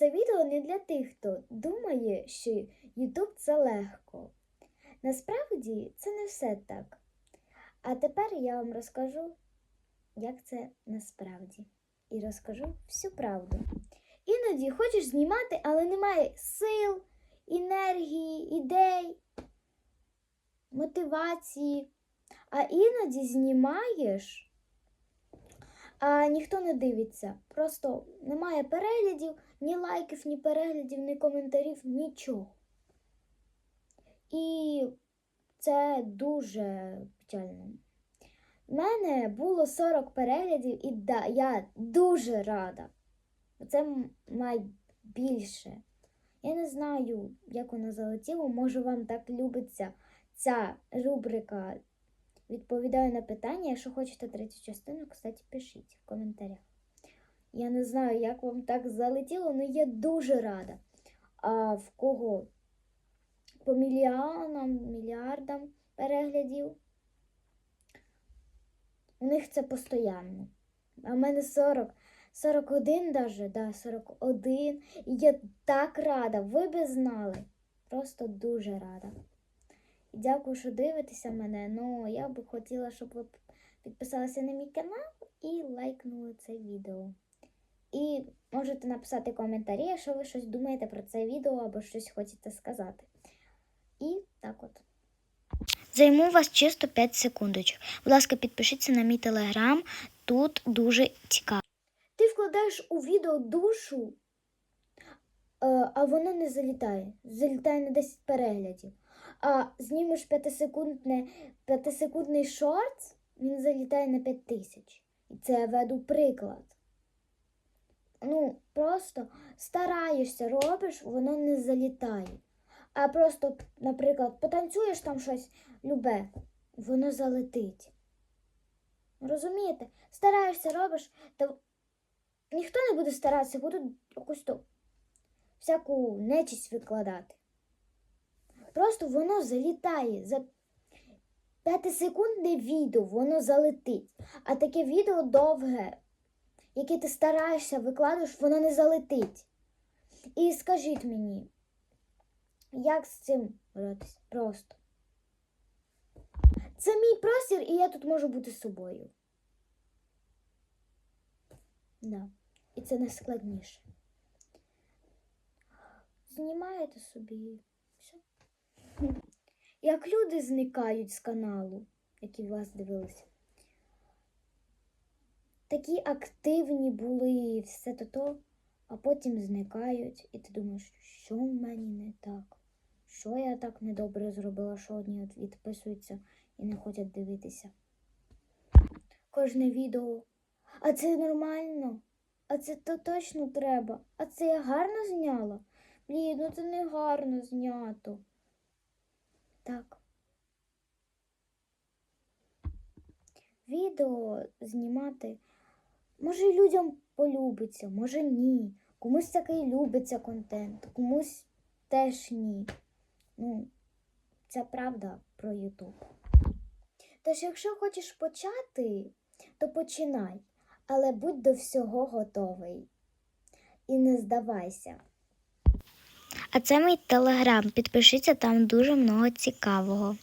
Це відео не для тих, хто думає, що YouTube це легко. Насправді це не все так. А тепер я вам розкажу, як це насправді. І розкажу всю правду. Іноді хочеш знімати, але немає сил, енергії, ідей, мотивації. А іноді знімаєш, а ніхто не дивиться. Просто немає переглядів, ні лайків, ні переглядів, ні коментарів, нічого. І це дуже печально. У мене було 40 переглядів, і да, я дуже рада. Це найбільше. Я не знаю, як воно залетіло. Може, вам так любиться ця рубрика Відповідаю на питання. Якщо хочете третю частину, кстати, пишіть в коментарях. Я не знаю, як вам так залетіло, але я дуже рада. А в кого по мільйонам, мільярдам переглядів? У них це постійно. А в мене 40, 41 даже, да, 41. І я так рада. Ви би знали. Просто дуже рада. Дякую, що дивитеся мене. Ну, я би хотіла, щоб ви підписалися на мій канал і лайкнули це відео. І можете написати коментарі, якщо ви щось думаєте про це відео або щось хочете сказати. І так от. Займу вас чисто 5 секундочок. Будь ласка, підпишіться на мій телеграм. Тут дуже цікаво. Ти вкладаєш у відео душу, е, а воно не залітає. Залітає на 10 переглядів. А знімеш 5-секундне, 5-секундний шорт, він залітає на 5 тисяч. І це я веду приклад. Ну, просто стараєшся, робиш, воно не залітає. А просто, наприклад, потанцюєш там щось любе, воно залетить. Розумієте? Стараєшся, робиш, то ніхто не буде старатися, будуть якусь то всяку нечість викладати. Просто воно залітає. За 5-секундне відео воно залетить. А таке відео довге, яке ти стараєшся викладаєш, воно не залетить. І скажіть мені, як з цим боротися? Просто. Це мій простір, і я тут можу бути собою. Да. І це найскладніше. Знімаєте собі. Все. Як люди зникають з каналу, які вас дивилися. Такі активні були, все то то, а потім зникають, і ти думаєш, що в мені не так? Що я так недобре зробила, що одні відписуються і не хочуть дивитися. Кожне відео. А це нормально? А це то точно треба. А це я гарно зняла? Блін, ну це не гарно знято. Так. Відео знімати. Може людям полюбиться, може ні. Комусь такий любиться контент, комусь теж ні. Ну, це правда про Ютуб. Тож, якщо хочеш почати, то починай, але будь до всього готовий. І не здавайся. А це мій телеграм. Підпишіться, там дуже много цікавого.